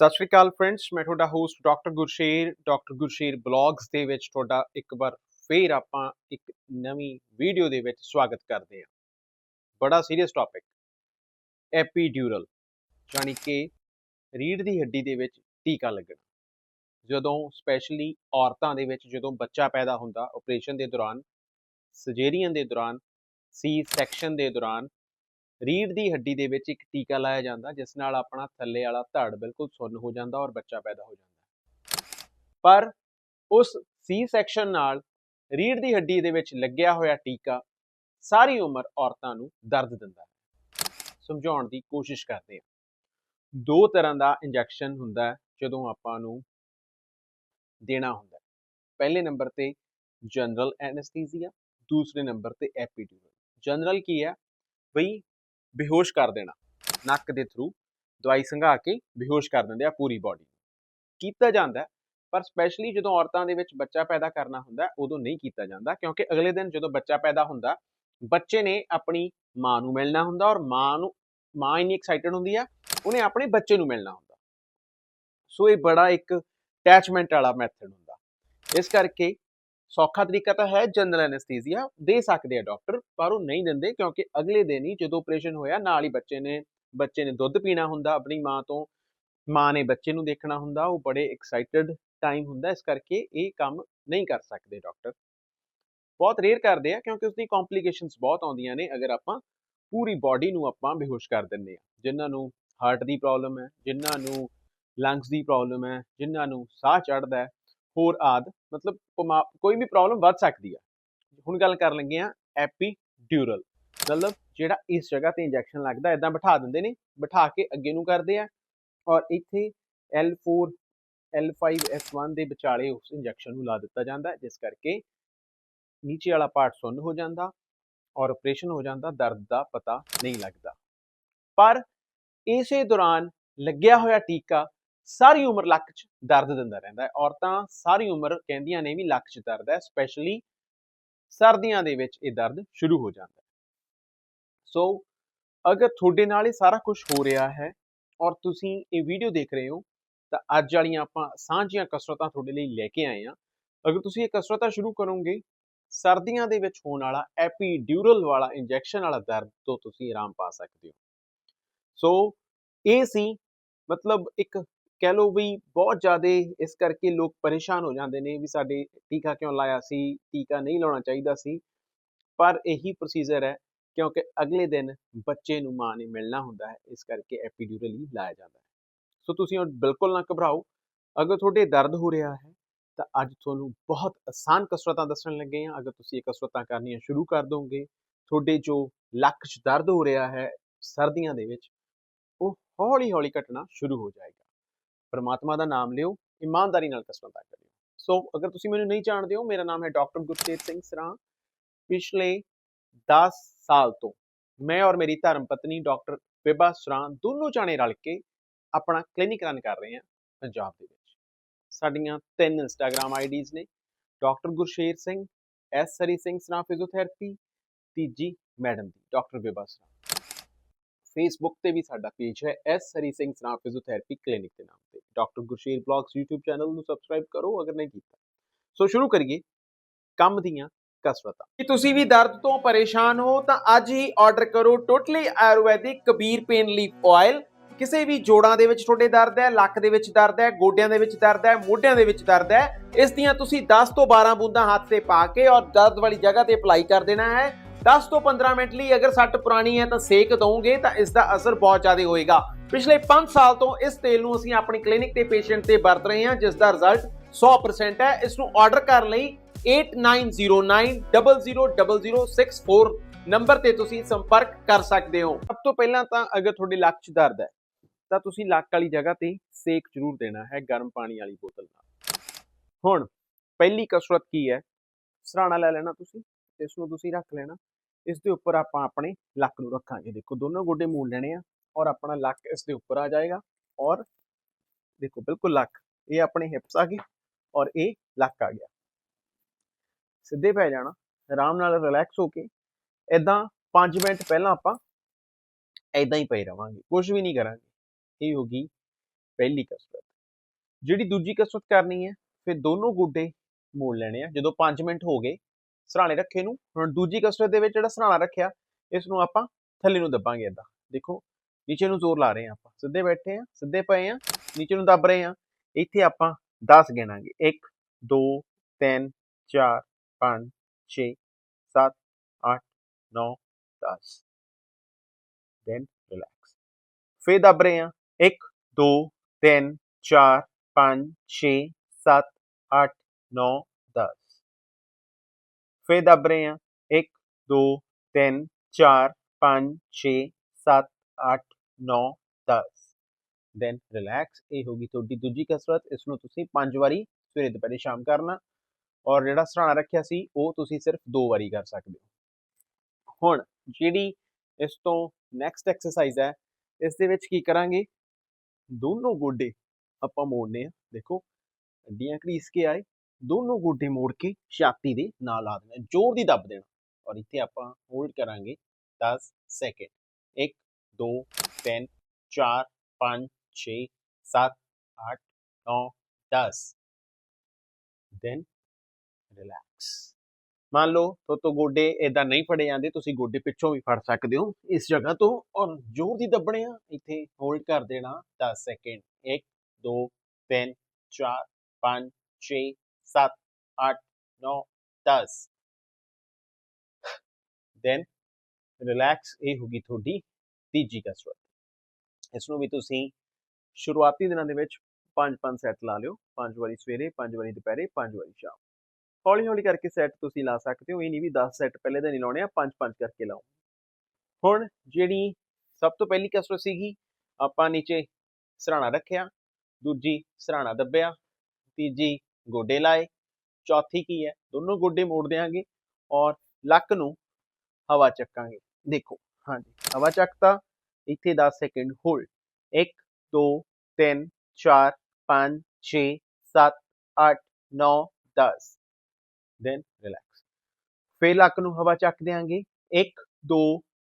ਸਤਿ ਸ਼੍ਰੀ ਅਕਾਲ ਫਰੈਂਡਸ ਮੈਂ ਤੁਹਾਡਾ host doctor Gursher doctor Gursher blogs ਦੇ ਵਿੱਚ ਤੁਹਾਡਾ ਇੱਕ ਵਾਰ ਫੇਰ ਆਪਾਂ ਇੱਕ ਨਵੀਂ ਵੀਡੀਓ ਦੇ ਵਿੱਚ ਸਵਾਗਤ ਕਰਦੇ ਹਾਂ। ਬੜਾ ਸੀਰੀਅਸ ਟੌਪਿਕ ਐਪੀਡਿਊਰਲ ਯਾਨੀ ਕਿ ਰੀੜ ਦੀ ਹੱਡੀ ਦੇ ਵਿੱਚ ਟੀਕਾ ਲੱਗਣਾ। ਜਦੋਂ ਸਪੈਸ਼ਲੀ ਔਰਤਾਂ ਦੇ ਵਿੱਚ ਜਦੋਂ ਬੱਚਾ ਪੈਦਾ ਹੁੰਦਾ ਆਪਰੇਸ਼ਨ ਦੇ ਦੌਰਾਨ ਸਰਜਰੀਅਨ ਦੇ ਦੌਰਾਨ ਸੀ ਸੈਕਸ਼ਨ ਦੇ ਦੌਰਾਨ ਰੀੜ ਦੀ ਹੱਡੀ ਦੇ ਵਿੱਚ ਇੱਕ ਟੀਕਾ ਲਾਇਆ ਜਾਂਦਾ, ਜਿਸ ਨਾਲ ਆਪਣਾ ਥੱਲੇ ਵਾਲਾ ਧੜ ਬਿਲਕੁਲ ਸੁੰਨ ਹੋ ਜਾਂਦਾ ਔਰ ਬੱਚਾ ਪੈਦਾ ਹੋ ਜਾਂਦਾ। ਪਰ ਉਸ ਸੀ ਸੈਕਸ਼ਨ ਨਾਲ ਰੀੜ ਦੀ ਹੱਡੀ ਦੇ ਵਿੱਚ ਲੱਗਿਆ ਹੋਇਆ ਟੀਕਾ ਸਾਰੀ ਉਮਰ ਔਰਤਾਂ ਨੂੰ ਦਰਦ ਦਿੰਦਾ ਹੈ। ਸਮਝਾਉਣ ਦੀ ਕੋਸ਼ਿਸ਼ ਕਰਦੇ ਹਾਂ। ਦੋ ਤਰ੍ਹਾਂ ਦਾ ਇੰਜੈਕਸ਼ਨ ਹੁੰਦਾ ਜਦੋਂ ਆਪਾਂ ਨੂੰ ਦੇਣਾ ਹੁੰਦਾ ਪਹਿਲੇ ਨੰਬਰ ਤੇ ਜਨਰਲ ਐਨਸਥੀਸੀਆ, ਦੂਸਰੇ ਨੰਬਰ ਤੇ ਐਪੀਡਿਊਰਲ। ਜਨਰਲ ਕੀ ਹੈ? ਬਈ ਬੇਹੋਸ਼ ਕਰ ਦੇਣਾ। ਨੱਕ ਦੇ ਥਰੂ ਦਵਾਈ ਸੰਘਾ ਕੇ ਬੇਹੋਸ਼ ਕਰ ਦਿੰਦੇ ਆ ਪੂਰੀ ਬਾਡੀ ਕੀਤਾ ਜਾਂਦਾ, ਪਰ ਸਪੈਸ਼ਲੀ ਜਦੋਂ ਔਰਤਾਂ ਦੇ ਵਿੱਚ ਬੱਚਾ ਪੈਦਾ ਕਰਨਾ ਹੁੰਦਾ, ਉਦੋਂ ਨਹੀਂ ਕੀਤਾ ਜਾਂਦਾ, ਕਿਉਂਕਿ ਅਗਲੇ ਦਿਨ ਜਦੋਂ ਬੱਚਾ ਪੈਦਾ ਹੁੰਦਾ, ਬੱਚੇ ਨੇ ਆਪਣੀ ਮਾਂ ਨੂੰ ਮਿਲਣਾ ਹੁੰਦਾ ਔਰ ਮਾਂ ਨੂੰ, ਮਾਂ ਇੰਨੀ ਐਕਸਾਈਟਡ ਹੁੰਦੀ ਆ, ਉਹਨੇ ਆਪਣੇ ਬੱਚੇ ਨੂੰ ਮਿਲਣਾ ਹੁੰਦਾ। ਸੋ ਇਹ ਬੜਾ ਇੱਕ ਅਟੈਚਮੈਂਟ ਵਾਲਾ ਮੈਥਡ ਹੁੰਦਾ। ਇਸ ਕਰਕੇ ਸੌਖਾ ਤਰੀਕਾ ਤਾਂ ਹੈ ਜਨਰਲ ਐਨਸਥੀਸੀਆ ਦੇ ਸਕਦੇ ਆ ਡਾਕਟਰ ਪਰ ਉਹ ਨਹੀਂ ਦਿੰਦੇ ਕਿਉਂਕਿ ਅਗਲੇ ਦਿਨ ਹੀ ਜਦੋਂ ਆਪਰੇਸ਼ਨ ਹੋਇਆ ਨਾਲ ਹੀ ਬੱਚੇ ਨੇ ਬੱਚੇ ਨੇ ਦੁੱਧ ਪੀਣਾ ਹੁੰਦਾ ਆਪਣੀ ਮਾਂ ਤੋਂ, ਮਾਂ ਨੇ ਬੱਚੇ ਨੂੰ ਦੇਖਣਾ ਹੁੰਦਾ, ਉਹ ਬੜੇ ਐਕਸਾਈਟਡ ਟਾਈਮ ਹੁੰਦਾ, ਇਸ ਕਰਕੇ ਇਹ ਕੰਮ ਨਹੀਂ ਕਰ ਸਕਦੇ ਡਾਕਟਰ ਬਹੁਤ ਰੇਅਰ ਕਰਦੇ ਆ ਕਿਉਂਕਿ ਉਸਦੀ ਕੰਪਲਿਕੇਸ਼ਨਸ ਬਹੁਤ ਆਉਂਦੀਆਂ ਨੇ, ਅਗਰ ਆਪਾਂ ਪੂਰੀ ਬਾਡੀ ਨੂੰ ਆਪਾਂ ਬੇਹੋਸ਼ ਕਰ ਦਿੰਦੇ ਆ, ਜਿਨ੍ਹਾਂ ਨੂੰ ਹਾਰਟ ਦੀ ਪ੍ਰੋਬਲਮ ਹੈ, ਜਿਨ੍ਹਾਂ ਨੂੰ ਲੰਗਸ ਦੀ ਪ੍ਰੋਬਲਮ ਹੈ, ਜਿਨ੍ਹਾਂ ਨੂੰ ਸਾਹ ਚੜਦਾ ਹੋਰ ਆਦ, ਮਤਲਬ ਪਮਾ- ਕੋਈ ਵੀ ਪ੍ਰੋਬਲਮ ਵੱਧ ਸਕਦੀ ਆ। ਹੁਣ ਗੱਲ ਕਰਨ ਲੱਗੇ ਆ ਐਪੀਡਿਊਰਲ ਮਤਲਬ ਜਿਹੜਾ ਇਸ ਜਗ੍ਹਾ ਤੇ ਇੰਜੈਕਸ਼ਨ ਲੱਗਦਾ ਇਦਾਂ ਬਿਠਾ ਦਿੰਦੇ ਨੇ, ਬਿਠਾ ਕੇ ਅੱਗੇ ਨੂੰ ਕਰਦੇ ਆ ਔਰ ਇੱਥੇ L4 L5 S1 ਦੇ ਵਿਚਾਲੇ ਉਸ ਇੰਜੈਕਸ਼ਨ ਨੂੰ ਲਾ ਦਿੱਤਾ ਜਾਂਦਾ, ਜਿਸ ਕਰਕੇ ਨੀਚੇ ਵਾਲਾ ਪਾਰਟ ਸੁੰਨ ਹੋ ਜਾਂਦਾ ਔਰ ਆਪਰੇਸ਼ਨ ਹੋ ਜਾਂਦਾ, ਦਰਦ ਦਾ ਪਤਾ ਨਹੀਂ ਲੱਗਦਾ। ਪਰ ਇਸੇ ਦੌਰਾਨ ਲੱਗਿਆ ਹੋਇਆ ਟੀਕਾ ਸਾਰੀ ਉਮਰ ਲੱਕ 'ਚ ਦਰਦ ਦਿੰਦਾ ਰਹਿੰਦਾ ਹੈ। ਔਰਤਾਂ ਸਾਰੀ ਉਮਰ ਕਹਿੰਦੀਆਂ ਨੇ ਵੀ ਲੱਕ 'ਚ ਦਰਦ ਹੈ ਸਪੈਸ਼ਲੀ ਸਰਦੀਆਂ ਦੇ ਵਿੱਚ ਇਹ ਦਰਦ ਸ਼ੁਰੂ ਹੋ ਜਾਂਦਾ ਹੈ। ਸੋ ਅਗਰ ਤੁਹਾਡੇ ਨਾਲ ਇਹ ਸਾਰਾ ਕੁਝ ਹੋ ਰਿਹਾ ਹੈ ਔਰ ਤੁਸੀਂ ਇਹ ਵੀਡੀਓ ਦੇਖ ਰਹੇ ਹੋ, ਤਾਂ ਅੱਜ ਵਾਲੀਆਂ ਆਪਾਂ ਸਾਂਝੀਆਂ ਕਸਰਤਾਂ ਤੁਹਾਡੇ ਲਈ ਲੈ ਕੇ ਆਏ ਹਾਂ। ਅਗਰ ਤੁਸੀਂ ਇਹ ਕਸਰਤਾਂ ਸ਼ੁਰੂ ਕਰੋਗੇ, ਸਰਦੀਆਂ ਦੇ ਵਿੱਚ ਹੋਣ ਵਾਲਾ ਐਪੀਡਿਊਰਲ ਵਾਲਾ ਇੰਜੈਕਸ਼ਨ ਵਾਲਾ ਦਰਦ ਤੋਂ ਤੁਸੀਂ ਆਰਾਮ ਪਾ ਸਕਦੇ ਹੋ। ਸੋ ਇਹ ਸੀ ਮਤਲਬ ਇੱਕ ਕਹਿ ਲਓ ਵੀ ਬਹੁਤ ਜ਼ਿਆਦਾ ਇਸ ਕਰਕੇ ਲੋਕ ਪਰੇਸ਼ਾਨ ਹੋ ਜਾਂਦੇ ਨੇ ਵੀ ਸਾਡੇ ਟੀਕਾ ਕਿਉਂ ਲਾਇਆ ਸੀ ਟੀਕਾ ਨਹੀਂ ਲਾਉਣਾ ਚਾਹੀਦਾ ਸੀ। ਪਰ ਇਹੀ ਪ੍ਰੋਸੀਜਰ ਹੈ ਕਿਉਂਕਿ ਅਗਲੇ ਦਿਨ ਬੱਚੇ ਨੂੰ ਮਾਂ ਨੇ ਮਿਲਣਾ ਹੁੰਦਾ ਹੈ ਇਸ ਕਰਕੇ ਐਪੀਡਿਊਰਲ ਹੀ ਲਾਇਆ ਜਾਂਦਾ ਹੈ। ਸੋ ਤੁਸੀਂ ਹੁਣ ਬਿਲਕੁਲ ਨਾ ਘਬਰਾਓ ਅਗਰ ਤੁਹਾਡੇ ਦਰਦ ਹੋ ਰਿਹਾ ਹੈ ਤਾਂ ਅੱਜ ਤੁਹਾਨੂੰ ਬਹੁਤ ਆਸਾਨ ਕਸਰਤਾਂ ਦੱਸਣ ਲੱਗੇ ਹਾਂ। ਅਗਰ ਤੁਸੀਂ ਇਹ ਕਸਰਤਾਂ ਕਰਨੀਆਂ ਸ਼ੁਰੂ ਕਰ ਦੋਗੇ ਤੁਹਾਡੇ ਜੋ ਲੱਕ 'ਚ ਦਰਦ ਹੋ ਰਿਹਾ ਹੈ ਸਰਦੀਆਂ ਦੇ ਵਿੱਚ ਉਹ ਹੌਲੀ ਹੌਲੀ ਘਟਣਾ ਸ਼ੁਰੂ ਹੋ ਜਾਏਗਾ। ਪਰਮਾਤਮਾ ਦਾ ਨਾਮ ਲਿਓ, ਇਮਾਨਦਾਰੀ ਨਾਲ ਕਸਮਾਂ ਕਸਰਤਾਂ ਕਰਿਓ ਸੋ ਅਗਰ ਤੁਸੀਂ ਮੈਨੂੰ ਨਹੀਂ ਜਾਣਦੇ ਹੋ, ਮੇਰਾ ਨਾਮ ਹੈ ਡਾਕਟਰ ਗੁਰਤੇਜ ਸਿੰਘ ਸਰਾਂ। ਪਿਛਲੇ 10 ਸਾਲ ਤੋਂ ਮੈਂ ਔਰ ਮੇਰੀ ਧਰਮ ਪਤਨੀ ਡਾਕਟਰ ਬੇਬਾ ਸਰਾ ਦੋਨੋਂ ਜਾਣੇ ਰਲ ਕੇ ਆਪਣਾ ਕਲੀਨਿਕ ਰਨ ਕਰ ਰਹੇ ਹਾਂ ਪੰਜਾਬ ਦੇ ਵਿੱਚ। ਸਾਡੀਆਂ ਤਿੰਨ ਇੰਸਟਾਗ੍ਰam ਆਈਡੀਜ਼ ਨੇ, doctor Gursher Singh S Hari Singh Sran physiotherapy ਤੀਜੀ ਮੈਡਮ ਦੀ, ਡਾਕਟਰ ਬੇਬਾ ਸਰਾਂ। ਫੇਸਬੁੱਕ ਤੇ ਵੀ ਸਾਡਾ ਪੇਜ ਹੈ, S Hari Singh Sran physiotherapy clinic ਦੇ ਨਾਮ ਤੇ। Doctor Gursher blogs YouTube channel ਨੂੰ ਸਬਸਕ੍ਰਾਈਬ ਕਰੋ ਅਗਰ ਨਹੀਂ ਕੀਤਾ। ਸੋ ਸ਼ੁਰੂ ਕਰੀਏ ਕੰਮ ਦੀਆਂ ਕਸਰਤਾਂ। ਜੇ ਤੁਸੀਂ ਵੀ ਦਰਦ ਤੋਂ ਪਰੇਸ਼ਾਨ ਹੋ, ਤਾਂ ਅੱਜ ਹੀ ਆਰਡਰ ਕਰੋ totally ayurvedic Kabir pain leaf oil ਕਿਸੇ ਵੀ ਜੋੜਾਂ ਦੇ ਵਿੱਚ ਤੁਹਾਡੇ ਦਰਦ ਹੈ, ਲੱਕ ਦੇ ਵਿੱਚ ਦਰਦ ਹੈ, ਗੋਡਿਆਂ ਦੇ ਵਿੱਚ ਦਰਦ ਹੈ, ਮੋਢਿਆਂ ਦੇ ਵਿੱਚ ਦਰਦ ਹੈ, ਇਸ ਦੀਆਂ ਤੁਸੀਂ 10 ਤੋਂ 12 ਬੂੰਦਾਂ ਹੱਥ ਤੇ ਪਾ ਕੇ ਔਰ ਦਰਦ ਵਾਲੀ ਜਗ੍ਹਾ ਤੇ ਅਪਲਾਈ ਕਰ ਦੇਣਾ ਹੈ। 10 ਤੋਂ 15 ਮਿੰਟ ਲਈ ਅਗਰ ਸੱਟ ਪੁਰਾਣੀ ਹੈ ਤਾਂ ਸੇਕ ਦਵੋਗੇ ਤਾਂ ਇਸ ਦਾ ਅਸਰ ਬਹੁਤ ਜ਼ਿਆਦਾ ਹੋਏਗਾ। ਪਿਛਲੇ 5 ਸਾਲ ਤੋਂ ਇਸ ਤੇਲ ਨੂੰ ਅਸੀਂ ਆਪਣੀ ਕਲੀਨਿਕ ਤੇ ਪੇਸ਼ੈਂਟ ਤੇ ਵਰਤ ਰਹੇ ਹਾਂ, ਜਿਸ ਦਾ ਰਿਜ਼ਲਟ 100% ਹੈ। ਇਸ ਨੂੰ ਆਰਡਰ ਕਰਨ ਲਈ 8909000064 ਨੰਬਰ ਤੇ ਤੁਸੀਂ ਸੰਪਰਕ ਕਰ ਸਕਦੇ ਹੋ। ਸਭ ਤੋਂ ਪਹਿਲਾਂ ਤਾਂ ਅਗਰ ਤੁਹਾਡੇ ਲੱਕ 'ਚ ਦਰਦ ਹੈ, ਤਾਂ ਤੁਸੀਂ ਲੱਕ ਵਾਲੀ ਜਗ੍ਹਾ ਤੇ ਸੇਕ ਜ਼ਰੂਰ ਦੇਣਾ ਹੈ, ਗਰਮ ਪਾਣੀ ਵਾਲੀ ਬੋਤਲ ਨਾਲ। ਹੁਣ, ਪਹਿਲੀ ਕਸਰਤ ਕੀ ਹੈ? ਸਰਾਣਾ ਲੈ ਲੈਣਾ ਤੁਸੀਂ ਇਸ ਨੂੰ ਤੁਸੀਂ ਰੱਖ ਲੈਣਾ। ਇਸ ਦੇ ਉੱਪਰ ਆਪਾਂ ਆਪਣੇ ਲੱਕ ਨੂੰ ਰੱਖਾਂਗੇ। ਦੇਖੋ, ਦੋਨੋਂ ਗੋਡੇ ਮੋੜ ਲੈਣੇ ਆ ਔਰ ਆਪਣਾ ਲੱਕ ਇਸ ਦੇ ਉੱਪਰ ਆ ਜਾਏਗਾ ਔਰ ਦੇਖੋ, ਬਿਲਕੁਲ ਲੱਕ, ਇਹ ਆਪਣੇ ਹਿਪਸ ਆ ਗਏ ਔਰ ਇਹ ਲੱਕ ਆ ਗਿਆ। ਸਿੱਧੇ ਪੈ ਜਾਣਾ, ਆਰਾਮ ਨਾਲ ਰਿਲੈਕਸ ਹੋ ਕੇ ਇਦਾਂ 5 ਮਿੰਟ ਪਹਿਲਾਂ ਆਪਾਂ ਇਦਾਂ ਹੀ ਪਏ ਰਵਾਂਗੇ ਕੁਝ ਵੀ ਨਹੀਂ ਕਰਾਂਗੇ। ਇਹ ਹੋ ਗਈ ਪਹਿਲੀ ਕਸਰਤ। ਜਿਹੜੀ ਦੂਜੀ ਕਸਰਤ ਕਰਨੀ ਹੈ, ਫਿਰ ਦੋਨੋਂ ਗੋਡੇ ਮੋੜ ਲੈਣੇ ਆ। ਜਦੋਂ 5 ਮਿੰਟ ਹੋ ਗਏ ਸਰਾਣੇ ਰੱਖੇ ਨੂੰ। ਹੁਣ ਦੂਜੀ ਕਸਰਤ ਦੇ ਵਿੱਚ ਜਿਹੜਾ ਸਰਾਣਾ ਰੱਖਿਆ ਇਸ ਨੂੰ ਆਪਾਂ ਥੱਲੇ ਨੂੰ ਦੱਬਾਂਗੇ ਇਦਾਂ ਦੇਖੋ, ਨੀਚੇ ਨੂੰ ਜ਼ੋਰ ਲਾ ਰਹੇ ਆ ਆਪਾਂ। ਸਿੱਧੇ ਬੈਠੇ ਆ ਸਿੱਧੇ ਪਏ ਆ ਨੀਚੇ ਨੂੰ ਦੱਬ ਰਹੇ ਆ ਇੱਥੇ ਆਪਾਂ 10 ਗਿਣਾਂਗੇ। 1 2 3 4 5 6 7 8 9 10 then ਰਿਲੈਕਸ ਫਿਰ ਦੱਬ ਰਹੇ ਆ 1 2 3 4 5 6 7 8 9 10 ਫਿਰ ਦੱਬ ਰਹੇ ਆ 1 2 3 4 5 6 7 8 9 10 ਦੈਨ ਰਿਲੈਕਸ ਇਹ ਹੋਗੀ ਤੁਹਾਡੀ ਦੂਜੀ ਕਸਰਤ। ਇਸ ਨੂੰ ਤੁਸੀਂ ਪੰਜ ਵਾਰੀ ਸਵੇਰੇ ਦੁਪਹਿਰੇ ਸ਼ਾਮ ਕਰਨਾ। ਔਰ ਜਿਹੜਾ ਸਰਾਣਾ ਰੱਖਿਆ ਸੀ, ਉਹ ਤੁਸੀਂ ਸਿਰਫ ਦੋ ਵਾਰੀ ਕਰ ਸਕਦੇ ਹੋ। ਹੁਣ ਜਿਹੜੀ ਇਸ ਤੋਂ ਨੈਕਸਟ ਐਕਸਰਸਾਈਜ਼ ਹੈ, ਇਸ ਦੇ ਵਿੱਚ ਕੀ ਕਰਾਂਗੇ? ਦੋਨੋਂ ਗੋਡੇ ਆਪਾਂ ਮੋੜਨੇ ਆ। ਦੇਖੋ, ਅੱਡੀਆਂ ਘੜੀਸ ਕੇ ਆਏ। ਦੋਨੋਂ ਗੋਡੇ ਮੋੜ ਕੇ ਛਾਤੀ ਦੇ ਨਾਲ ਲਾ ਦੇਣਾ, ਜ਼ੋਰ ਦੀ ਦੱਬ ਦੇਣਾ। ਔਰ ਇੱਥੇ ਆਪਾਂ ਹੋਲਡ ਕਰਾਂਗੇ 10 ਸੈਕਿੰਡ 1 2 3 4 5 6 7 8 9 10 ਦੈਨ ਰਿਲੈਕਸ ਮੰਨ ਲਓ ਤੁਹਾਡੇ ਗੋਡੇ ਇਦਾਂ ਨਹੀਂ ਫੜੇ ਜਾਂਦੇ, ਤੁਸੀਂ ਗੋਡੇ ਪਿੱਛੋਂ ਵੀ ਫੜ ਸਕਦੇ ਹੋ ਇਸ ਜਗ੍ਹਾ ਤੋਂ। ਔਰ ਜ਼ੋਰ ਦੀ ਦੱਬਣੇ ਆ, ਇੱਥੇ ਹੋਲਡ ਕਰ ਦੇਣਾ 10 ਸੈਕਿੰਡ 1 2 3 4 5 6 7 8 9 10 ਦੈਨ ਰਿਲੈਕਸ ਇਹ ਹੋ ਗਈ ਤੁਹਾਡੀ ਤੀਜੀ ਕਸਰਤ ਇਸ ਨੂੰ ਵੀ ਤੁਸੀਂ ਸ਼ੁਰੂਆਤੀ ਦਿਨਾਂ ਦੇ ਵਿੱਚ 5-5 ਸੈੱਟ ਲਾ ਲਿਓ ਪੰਜ ਵਾਰੀ ਸਵੇਰੇ ਪੰਜ ਵਾਰੀ ਦੁਪਹਿਰੇ ਪੰਜ ਵਾਰੀ ਸ਼ਾਮ ਹੌਲੀ ਹੌਲੀ ਕਰਕੇ ਸੈੱਟ ਤੁਸੀਂ ਲਾ ਸਕਦੇ ਹੋ ਇਹ ਨਹੀਂ ਵੀ 10 ਸੈੱਟ ਪਹਿਲੇ ਦਿਨ ਹੀ ਲਾਉਣੇ ਆ 5-5 ਕਰਕੇ ਲਾਓ ਹੁਣ ਜਿਹੜੀ ਸਭ ਤੋਂ ਪਹਿਲੀ ਕਸਰਤ ਸੀਗੀ ਆਪਾਂ ਨੀਚੇ ਸਰਾਣਾ ਰੱਖਿਆ ਦੂਜੀ ਸਰਾਣਾ ਦੱਬਿਆ ਤੀਜੀ ਗੋਡੇ ਲਾਏ, ਚੌਥੀ ਕੀ ਹੈ? ਦੋਨੋਂ ਗੋਡੇ ਮੋੜ ਦਿਆਂਗੇ ਔਰ ਲੱਕ ਨੂੰ ਹਵਾ ਚੱਕਾਂਗੇ। ਦੇਖੋ, ਹਾਂਜੀ, ਹਵਾ ਚੱਕਤਾ, ਇੱਥੇ 10 ਸੈਕਿੰਡ, ਹੋਲਡ 1 2 3 4 5 6 7 8 9 10 ਦੈਨ ਰਿਲੈਕਸ ਫੇਰ ਲੱਕ ਨੂੰ ਹਵਾ ਚੱਕ ਦਿਆਂਗੇ 1 2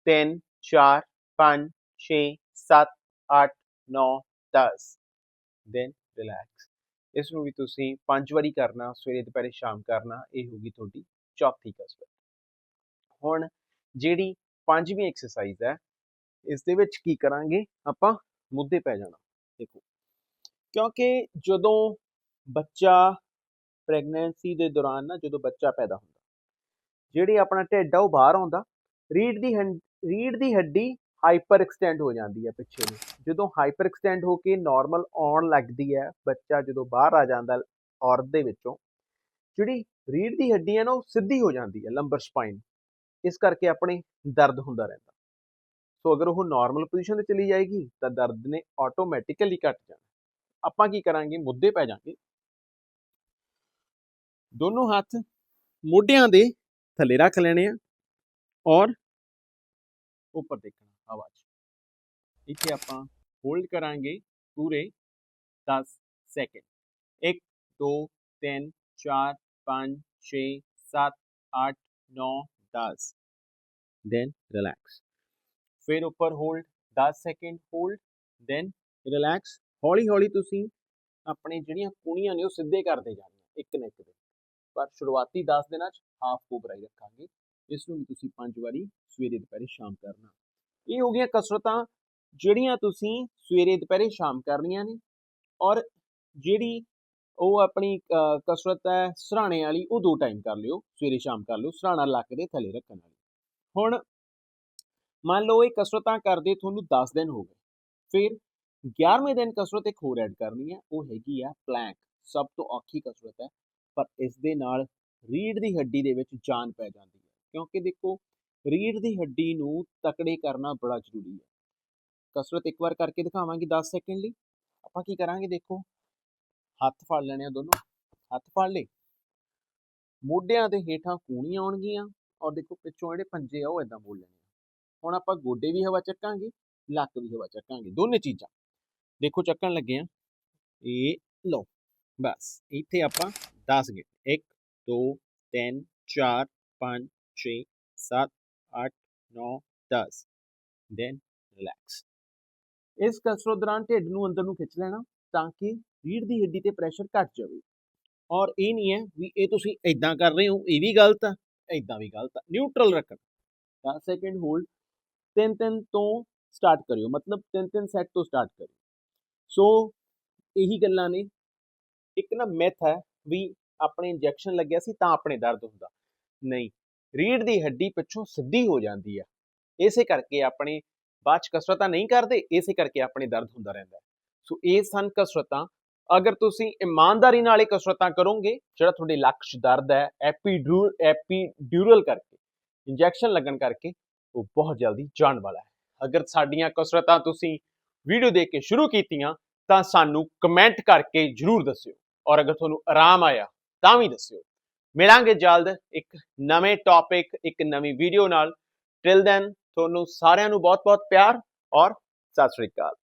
3 4 5 6 7 8 9 10 ਦੈਨ ਰਿਲੈਕਸ ਇਸ ਨੂੰ ਵੀ ਤੁਸੀਂ ਪੰਜ ਵਾਰੀ ਕਰਨਾ, ਸਵੇਰੇ, ਦੁਪਹਿਰੇ, ਸ਼ਾਮ ਕਰਨਾ, ਇਹ ਹੋਗੀ ਤੁਹਾਡੀ ਚੌਥੀ ਕਸਰਤ। ਹੁਣ ਜਿਹੜੀ ਪੰਜਵੀਂ ਐਕਸਰਸਾਈਜ਼ ਹੈ, ਇਸ ਦੇ ਵਿੱਚ ਕੀ ਕਰਾਂਗੇ? ਆਪਾਂ ਮੁੱਦੇ ਪੈ ਜਾਣਾ, ਦੇਖੋ। ਕਿਉਂਕਿ ਜਦੋਂ ਬੱਚਾ ਪ੍ਰੈਗਨੈਂਸੀ ਦੇ ਦੌਰਾਨ ਨਾ, ਜਦੋਂ ਬੱਚਾ ਪੈਦਾ ਹੁੰਦਾ, ਜਿਹੜੀ ਆਪਣਾ ਢਿੱਡ ਆ, ਉਹ ਬਾਹਰ ਆਉਂਦਾ ਰੀੜ ਦੀ ਰੀੜ ਦੀ ਹੱਡੀ ਹਾਈਪਰ ਐਕਸਟੈਂਡ ਹੋ ਜਾਂਦੀ ਹੈ ਪਿੱਛੇ ਨੂੰ। ਜਦੋਂ ਹਾਈਪਰ ਐਕਸਟੈਂਡ ਹੋ ਕੇ ਨਾਰਮਲ ਆਉਣ ਲੱਗਦੀ ਹੈ, ਬੱਚਾ ਜਦੋਂ ਬਾਹਰ ਆ ਜਾਂਦਾ ਔਰਤ ਦੇ ਵਿੱਚੋਂ, ਜਿਹੜੀ ਰੀੜ ਦੀ ਹੱਡੀ ਹੈ ਨਾ, ਉਹ ਸਿੱਧੀ ਹੋ ਜਾਂਦੀ ਹੈ ਲੰਬਰ ਸਪਾਈਨ ਇਸ ਕਰਕੇ ਆਪਣੇ ਦਰਦ ਹੁੰਦਾ ਰਹਿੰਦਾ। ਸੋ ਅਗਰ ਉਹ ਨਾਰਮਲ ਪੋਜੀਸ਼ਨ ਤੇ ਚਲੀ ਜਾਏਗੀ, ਤਾਂ ਦਰਦ ਨੇ ਆਟੋਮੈਟਿਕਲੀ ਘਟ ਜਾਣਾ। ਆਪਾਂ ਕੀ ਕਰਾਂਗੇ? ਮੁੱਦੇ ਪੈ ਜਾਾਂਗੇ ਦੋਨੋਂ ਹੱਥ ਮੋਢਿਆਂ ਦੇ ਥੱਲੇ ਰੱਖ ਲੈਣੇ ਆ ਔਰ ਉੱਪਰ ਦੇਖਣਾ। ਇੱਥੇ ਆਪਾਂ ਹੋਲਡ ਕਰਾਂਗੇ ਪੂਰੇ 10 ਸੈਕਿੰਡ 1 2 3 4 5 6 7 8 9 10 then relax. ਫਿਰ ਉੱਪਰ hold 10 second hold then relax ਹੌਲੀ ਹੌਲੀ ਤੁਸੀਂ ਆਪਣੇ ਜਿਹੜੀਆਂ ਕੁਣੀਆਂ ਨੇ ਉਹ ਸਿੱਧੇ ਕਰਦੇ ਜਾਣੀਆਂ ਇੱਕ ਨਾ ਇੱਕ ਦੇ ਪਰ ਸ਼ੁਰੂਆਤੀ 10 ਦਿਨਾਂ 'ਚ ਹਾਫ ਕੋਬਰਾਈ ਰੱਖਾਂਗੇ ਇਸ ਨੂੰ ਵੀ ਤੁਸੀਂ ਪੰਜ ਵਾਰੀ ਸਵੇਰੇ ਦੁਪਹਿਰੇ ਸ਼ਾਮ ਕਰਨਾ ਇਹ ਹੋ ਗਈਆਂ ਕਸਰਤਾਂ ਜਿਹੜੀਆਂ ਤੁਸੀਂ ਸਵੇਰੇ, ਦੁਪਹਿਰੇ, ਸ਼ਾਮ ਕਰਨੀਆਂ ਨੇ ਔਰ ਜਿਹੜੀ ਉਹ ਆਪਣੀ ਕਸਰਤ ਹੈ ਸਰਾਣੇ ਵਾਲੀ, ਉਹ ਦੋ ਟਾਈਮ ਕਰ ਲਿਓ, ਸਵੇਰੇ, ਸ਼ਾਮ ਕਰ ਲਿਓ, ਸਰਾਣਾ ਲੱਕ ਦੇ ਥੱਲੇ ਰੱਖਣ ਵਾਲੀ। ਹੁਣ ਮੰਨ ਲਓ ਇਹ ਕਸਰਤਾਂ ਕਰਦੇ ਤੁਹਾਨੂੰ 10 ਦਿਨ ਹੋ ਗਏ, ਫਿਰ 11ਵੇਂ ਦਿਨ ਕਸਰਤ ਇੱਕ ਹੋਰ ਐਡ ਕਰਨੀ ਹੈ, ਉਹ ਹੈਗੀ ਆ ਪਲੈਂਕ ਸਭ ਤੋਂ ਔਖੀ ਕਸਰਤ ਹੈ, ਪਰ ਇਸ ਦੇ ਨਾਲ ਰੀੜ ਦੀ ਹੱਡੀ ਦੇ ਵਿੱਚ ਜਾਨ ਪੈ ਜਾਂਦੀ ਹੈ, ਕਿਉਂਕਿ ਦੇਖੋ ਰੀੜ ਦੀ ਹੱਡੀ ਨੂੰ ਤਕੜੇ ਕਰਨਾ ਬੜਾ ਜ਼ਰੂਰੀ ਹੈ। ਕਸਰਤ ਇੱਕ ਵਾਰ ਕਰਕੇ ਦਿਖਾਵਾਂਗੇ 10 ਸੈਕਿੰਡ ਲਈ। ਆਪਾਂ ਕੀ ਕਰਾਂਗੇ ਦੇਖੋ। ਹੱਥ ਫੜ ਲੈਣੇ ਆ ਦੋਨੋਂ। ਹੱਥ ਫੜ ਲੇ ਮੋਢਿਆਂ ਦੇ ਹੇਠਾਂ ਕੂਣੀਆਂ ਆਉਣਗੀਆਂ ਔਰ ਦੇਖੋ ਪਿੱਛੋਂ ਜਿਹੜੇ ਪੰਜੇ ਆ ਉਹ ਇਦਾਂ ਮੋੜ ਲੈਣੇ ਹੁਣ ਆਪਾਂ ਗੋਡੇ ਵੀ ਹਵਾ ਚੱਕਾਂਗੇ, ਲੱਕ ਵੀ ਹਵਾ ਚੱਕਾਂਗੇ। ਦੋਨੇ ਚੀਜ਼ਾਂ। ਦੇਖੋ ਚੱਕਣ ਲੱਗੇ ਆ। ਇਹ ਲਓ। ਬਸ। ਇੱਥੇ ਆਪਾਂ 10 ਗਿਣ 1 2 3 4 5 6 7 8 9 10 ਦੈਨ ਰਿਲੈਕਸ ਇਸ ਕਸਰਤ ਦੌਰਾਨ ਢਿੱਡ ਨੂੰ ਅੰਦਰ ਨੂੰ ਖਿੱਚ ਲੈਣਾ ਤਾਂ ਕਿ ਰੀੜ ਦੀ ਹੱਡੀ ਤੇ ਪ੍ਰੈਸ਼ਰ ਘਟ ਜਾਵੇ। ਔਰ ਇਹ ਨਹੀਂ ਹੈ ਵੀ ਇਹ ਤੁਸੀਂ ਇਦਾਂ ਕਰ ਰਹੇ ਹੋ, ਇਹ ਵੀ ਗਲਤ ਆ ਇਦਾਂ ਵੀ ਗਲਤ ਆ ਨਿਊਟਰਲ ਰੱਖਣਾ। 10 ਸੈਕਿੰਡ ਹੋਲਡ ਤਿੰਨ ਤਿੰਨ ਤੋਂ ਸਟਾਰਟ ਕਰਿਓ, ਮਤਲਬ ਤਿੰਨ ਤਿੰਨ ਸੈਟ ਤੋਂ ਸਟਾਰਟ ਕਰਿਓ। ਸੋ ਇਹੀ ਗੱਲਾਂ ਨੇ। ਇੱਕ ਨਾ ਮਿਥ ਹੈ ਵੀ ਆਪਣੇ ਇੰਜੈਕਸ਼ਨ ਲੱਗਿਆ ਸੀ ਤਾਂ ਆਪਣੇ ਦਰਦ ਹੁੰਦਾ। ਨਹੀਂ ਰੀੜ ਦੀ ਹੱਡੀ ਪਿੱਛੋਂ ਸਿੱਧੀ ਹੋ ਜਾਂਦੀ ਆ। ਇਸੇ ਕਰਕੇ ਆਪਣੇ ਬਾਅਦ ਚ ਕਸਰਤਾਂ ਨਹੀਂ ਕਰਦੇ, ਇਸੇ ਕਰਕੇ ਆਪਣੇ ਦਰਦ ਹੁੰਦਾ ਰਹਿੰਦਾ ਸੋ ਇਹ ਸਨ ਕਸਰਤਾਂ। ਅਗਰ ਤੁਸੀਂ ਇਮਾਨਦਾਰੀ ਨਾਲ ਇਹ ਕਸਰਤਾਂ ਕਰੋਗੇ, ਜਿਹੜਾ ਤੁਹਾਡੇ ਲੱਕ 'ਚ ਦਰਦ ਹੈ ਐਪੀਡਿਊ ਐਪੀਡਿਊਰਲ ਕਰਕੇ, ਇੰਜੈਕਸ਼ਨ ਲੱਗਣ ਕਰਕੇ, ਉਹ ਬਹੁਤ ਜਲਦੀ ਜਾਣ ਵਾਲਾ ਹੈ। ਅਗਰ ਸਾਡੀਆਂ ਕਸਰਤਾਂ ਤੁਸੀਂ ਵੀਡੀਓ ਦੇਖ ਕੇ ਸ਼ੁਰੂ ਕੀਤੀਆਂ, ਤਾਂ ਸਾਨੂੰ ਕਮੈਂਟ ਕਰਕੇ ਜਰੂਰ ਦੱਸਿਓ। ਔਰ ਅਗਰ ਤੁਹਾਨੂੰ ਆਰਾਮ ਆਇਆ, ਤਾਂ ਵੀ ਦੱਸਿਓ। ਮਿਲਾਂਗੇ ਜਲਦ ਇੱਕ ਨਵੇਂ ਟੌਪਿਕ ਇੱਕ ਨਵੀਂ ਵੀਡੀਓ ਨਾਲ। ਟਿਲ ਦੈਨ ਤੁਹਾਨੂੰ ਸਾਰਿਆਂ ਨੂੰ ਬਹੁਤ ਬਹੁਤ ਪਿਆਰ ਔਰ ਸਤਿ ਸ੍ਰੀ ਅਕਾਲ।